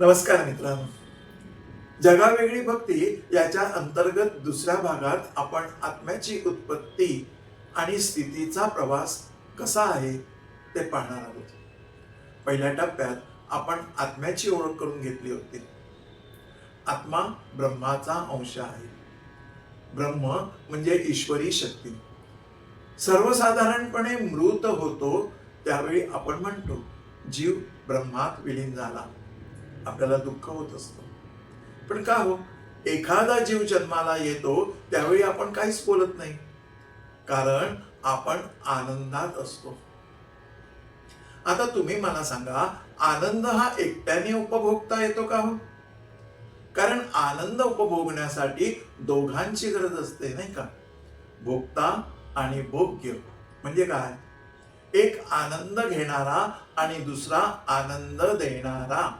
नमस्कार मित्रांनो. जगावेगळी भक्ती याच्या अंतर्गत दुसऱ्या भागात आपण आत्म्याची उत्पत्ती आणि स्थितीचा प्रवास कसा आहे ते पाहणार आहोत. पहिल्या टप्प्यात आपण आत्म्याची ओळख करून घेतली होती. आत्मा ब्रह्माचा अंश आहे. ब्रह्म म्हणजे ईश्वरी शक्ती. सर्वसाधारणपणे मृत होतो त्यावेळी आपण म्हणतो जीव ब्रह्मात विलीन झाला. आपल्याला दुःख होत असतं. पण का हो? एखादा जीव जन्माला येतो त्यावेळी आपण काहीच बोलत नाही. कारण आपण आनंदात असतो. आता तुम्ही मला सांगा आनंद हा एकट्याने उपभोगता येतो का हो? कारण आनंद उपभोगण्यासाठी दोघांची गरज असते नाही का? भोगता आणि भोग्य म्हणजे काय? एक आनंद घेणारा आणि दुसरा आनंद देणारा.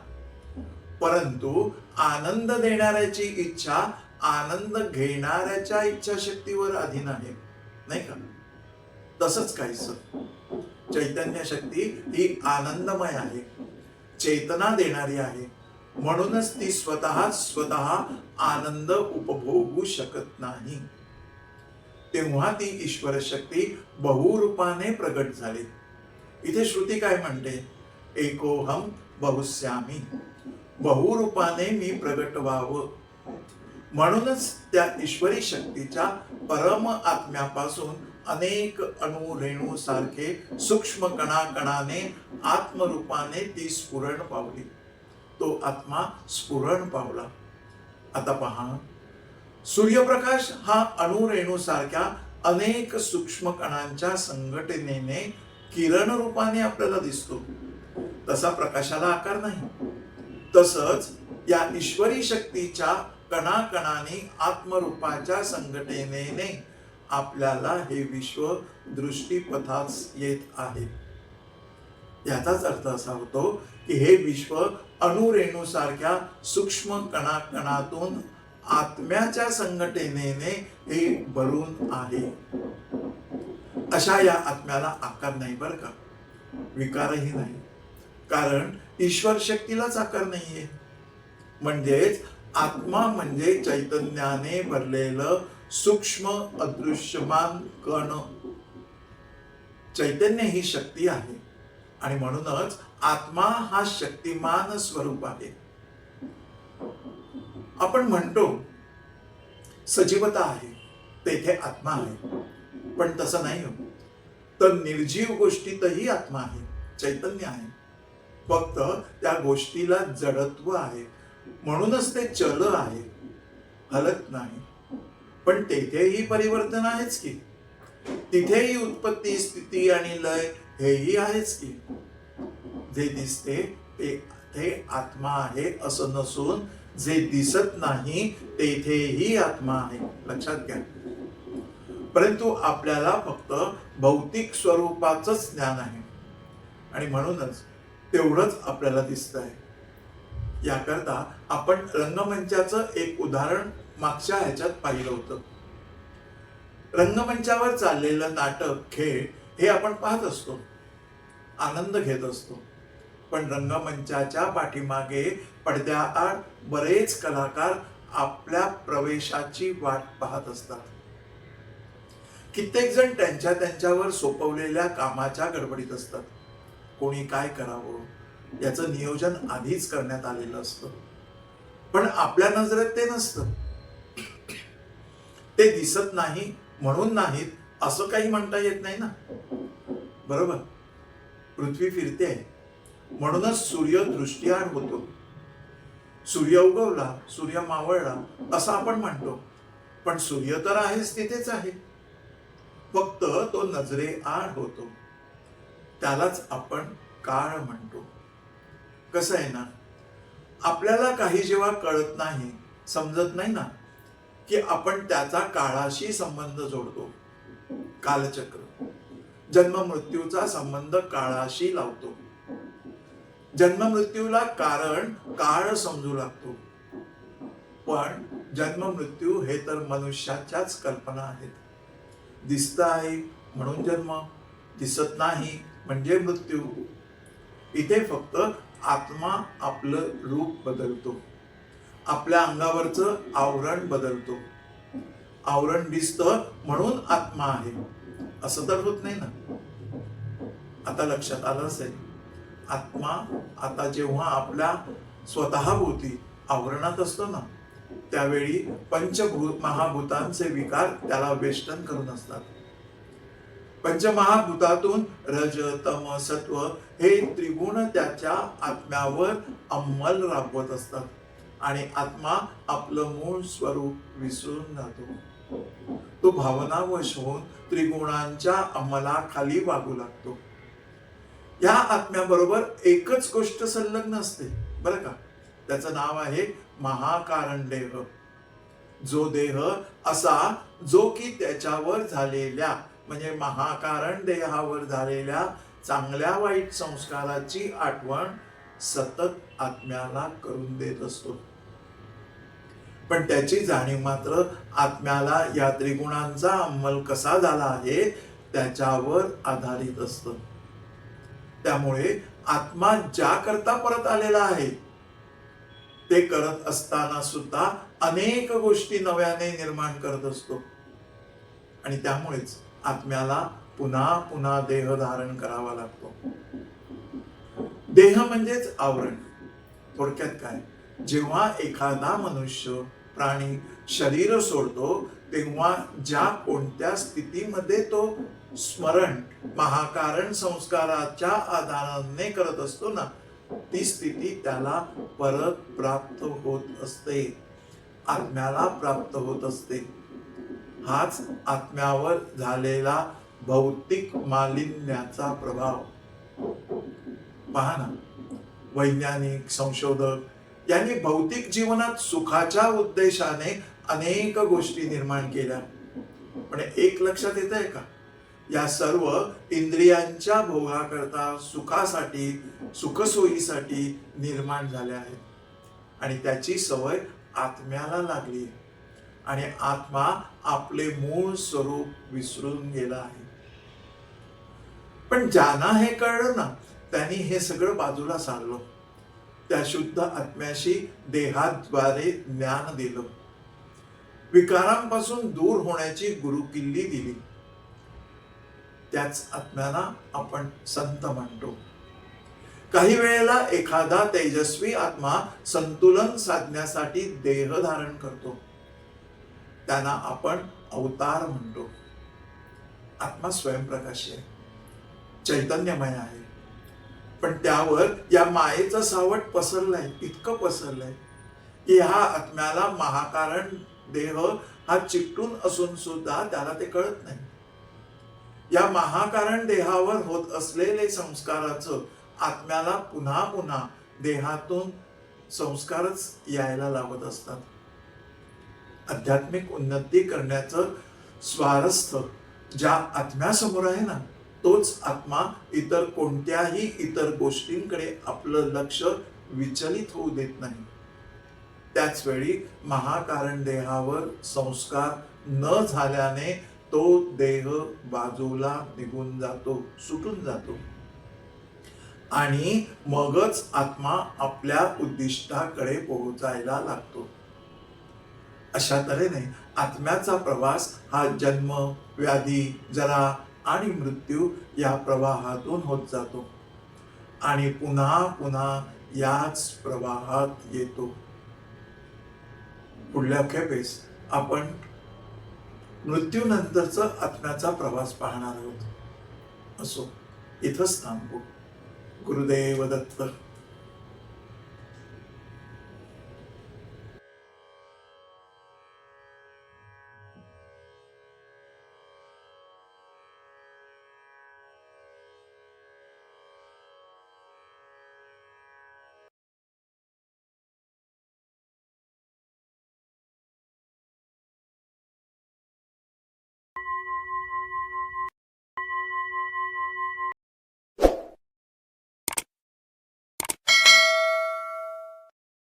परंतु आनंद देणाऱ्याची इच्छा आनंद घेणाऱ्याच्या इच्छाशक्तीवर अधीन आहे. नाही का? तसंच काहीच चैतन्य शक्ती ही आनंदमय आहे. चेतना देणारी आहे. म्हणूनच ती स्वतः स्वतः आनंद उपभोगू शकत नाही. तेव्हा ती ईश्वर शक्ती बहुरूपाने प्रगट झाली. इथे श्रुती काय म्हणते? एकोहम बहुश्यामी बहुरूपाने मी प्रगट व्हावं. म्हणूनच त्या ईश्वरी शक्तीच्या परम आत्म्यापासून अनेक अणु रेणू सारखे सूक्ष्म कणाकणाने आत्मरूपाने ती स्फुरण पावली. तो आत्मा स्फुरण पावला. आता पहा सूर्यप्रकाश हा अणुरेणू सारख्या अनेक सूक्ष्म कणांच्या संघटनेने किरण रूपाने आपल्याला दिसतो. तसा प्रकाशाला आकार नाही. तसंच या ईश्वरी शक्तीच्या कणाकणाने आत्मरूपाच्या संघटनेने आपल्याला हे विश्व दृष्टीपथास येत आहे. याचाच अर्थ असा होतो की हे विश्व अणुरेणूसारख्या सूक्ष्म कणाकणातून आत्म्याच्या संघटनेने हे भरून आहे. अशा या आत्म्याला आकार नाही बरं का? विकारही नाही. कारण ईश्वर शक्तीलाच आकार नाहीये. म्हणजेच आत्मा म्हणजे चैतन्याने भरलेलं सूक्ष्म अदृश्यमान कण. चैतन्य ही शक्ती आहे. आणि म्हणूनच आत्मा हा शक्तिमान स्वरूप आहे. आपण म्हणतो सजीवता आहे तेथे आत्मा आहे. पण तसं नाही हो. तर निर्जीव गोष्टीतही आत्मा आहे चैतन्य आहे. फक्त त्या गोष्टीला जडत्व आहे. म्हणूनच ते चल आहे. हलत नाही. पण तेथेही परिवर्तन आहेच की. तिथेही उत्पत्ती स्थिती आणि लय हेही आहेच की. जे दिसते ते ते आत्मा आहे असं नसून जे दिसत नाही तेथेही आत्मा आहे. लक्षात घ्या. परंतु आपल्याला फक्त भौतिक स्वरूपाच ज्ञान आहे. आणि म्हणूनच तेवढंच आपल्याला दिसत आहे याकरता आपण रंगमंचाचं एक उदाहरण मागच्या ह्याच्यात पाहिलं होतं. रंगमंचावर चाललेलं नाटक खेळ हे आपण पाहत असतो. आनंद घेत असतो. पण रंगमंचाच्या पाठीमागे पडद्याआड बरेच कलाकार आपल्या प्रवेशाची वाट पाहत असतात. कित्येक जण त्यांच्या त्यांच्यावर सोपवलेल्या कामाच्या गडबडीत असतात. कोणी काय करावं? याचं नियोजन आधीच करण्यात आलेलं असतं. पण आपल्या नजरेत ते नसतं. ते दिसत नाही म्हणून नाहीत असं काही म्हणता येत नाही ना? बरोबर? पृथ्वी फिरते. म्हणूनच सूर्य दृष्टीआड होतो. सूर्य उगवला सूर्य मावळला असं आपण म्हणतो. पण सूर्य तर आहेच तिथेच आहे. फक्त तो नजरे आड होतो. त्यालाच आपण काळ म्हणतो. कसं आहे ना? आपल्याला काही जेव्हा कळत नाही समजत नाही ना की आपण त्याचा काळाशी संबंध जोडतो. कालचक्र. जन्म मृत्यूचा संबंध काळाशी लावतो. जन्म मृत्यूला कारण काळ समजू लागतो. पण जन्म मृत्यू हे तर मनुष्याच्याच कल्पना आहेत. दिसत आहे म्हणून जन्म दिसत नाही म्हणजे मृत्यू. इथे फक्त आत्मा आपलं रूप बदलतो. आपल्या अंगावरचं आवरण बदलतो. आवरण दिसतं म्हणून आत्मा आहे. असं तर होत नाही ना? आता लक्षात आलं असेल. आत्मा आता जेव्हा आपल्या स्वतःभोवती आवरणात असतो ना त्यावेळी पंचभूत महाभूतांचे विकार त्याला वेष्टन करून असतात. पंचमहाभूतातून रज तम सत्व हे त्रिगुण त्याच्या आत्म्यावर अंमल राबवत असतात. आणि आत्मा आपलं मूळ स्वरूप विसरून जातो. तो भावनावश होऊन त्रिगुणांच्या अंमलाखाली वागू लागतो. या आत्म्याबरोबर एकच गोष्ट संलग्न असते. बरं का? त्याचं नाव आहे महाकारण देह जो देह असा जो की त्याच्यावर झालेल्या म्हणजे महाकारण देहावर झालेल्या चांगल्या वाईट संस्काराची आठवण सतत आत्म्याला करून देत असतो. पण त्याची जाणीव मात्र आत्म्याला या त्रिगुणांचा अंमल कसा झाला आहे त्याच्यावर आधारित असत. त्यामुळे आत्मा ज्या करता परत आलेला आहे ते करत असताना सुद्धा अनेक गोष्टी नव्याने निर्माण करत असतो. आणि त्यामुळेच आत्म्याला पुन्हा पुन्हा देह धारण करावा लागतो. देह म्हणजेच आवरण. थोडक्यात काय? जेव्हा एखादा मनुष्य प्राणी शरीर सोडतो तेव्हा ज्या कोणत्या स्थितीमध्ये तो स्मरण महाकारण संस्काराच्या आधाराने करत असतो ना ती स्थिती त्याला परत प्राप्त होत असते. आत्म्याला प्राप्त होत असते. हाच आत्म्यावर झालेला भौतिक मालिन्याचा प्रभाव. पहा ना वैज्ञानिक संशोधक यांनी भौतिक जीवनात सुखाच्या उद्देशाने अनेक गोष्टी निर्माण केल्या. पण एक लक्षात येत आहे का? या सर्व इंद्रियांच्या भोगाकरता सुखासाठी सुखसोयीसाठी निर्माण झाल्या आहेत. आणि त्याची सवय आत्म्याला लागली आणि आत्मा आपले मूळ स्वरूप विसरून गेला आहे. पण ज्यांना हे कळलं ना त्यांनी हे सगळं बाजूला सांगलं त्या शुद्ध आत्म्याशी देहाद्वारे ज्ञान दिलं. विकारांपासून दूर होण्याची गुरुकिल्ली दिली. त्याच आत्म्याला आपण संत म्हणतो. काही वेळेला एखादा तेजस्वी आत्मा संतुलन साधण्यासाठी देह धारण करतो. त्यांना आपण अवतार म्हणतो. आत्मा स्वयंप्रकाशी आहे. चैतन्यमय आहे. पण त्यावर या मायेचं सावट पसरलंय इतकं पसरलंय की ह्या आत्म्याला महाकारण देह हा चिकटून असून सुद्धा त्याला ते कळत नाही. या महाकारण देहावर होत असलेले संस्काराचं आत्म्याला पुन्हा पुन्हा देहातून संस्कारच यायला लावत असतात. आध्यात्मिक उन्नती करण्याचं स्वारस्थ ज्या आत्म्यासमोर आहे ना तोच आत्मा इतर कोणत्याही इतर गोष्टींकडे आपलं लक्ष विचलित होऊ देत नाही. त्याच वेळी महाकारण देहावर संस्कार न झाल्याने तो देह बाजूला निघून जातो सुटून जातो. आणि मगच आत्मा आपल्या उद्दिष्टाकडे पोहोचायला लागतो. अशा तऱ्हेने आत्म्याचा प्रवास हा जन्म व्याधी जरा आणि मृत्यू या प्रवाहातून होत जातो. आणि पुन्हा पुन्हा याच प्रवाहात येतो. पुढल्या खेपेस आपण मृत्यूनंतरचा आत्म्याचा प्रवास पाहणार आहोत. असो इथंच थांबू. गुरुदेव दत्त.